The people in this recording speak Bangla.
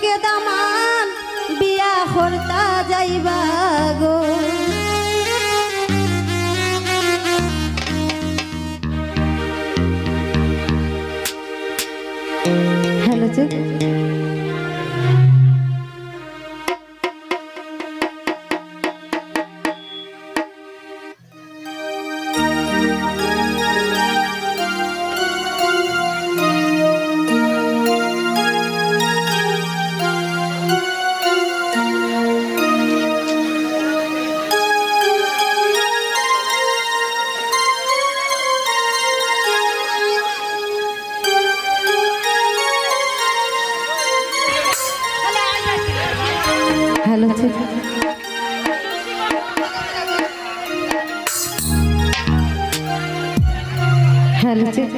কে দামান হ্যালো চেক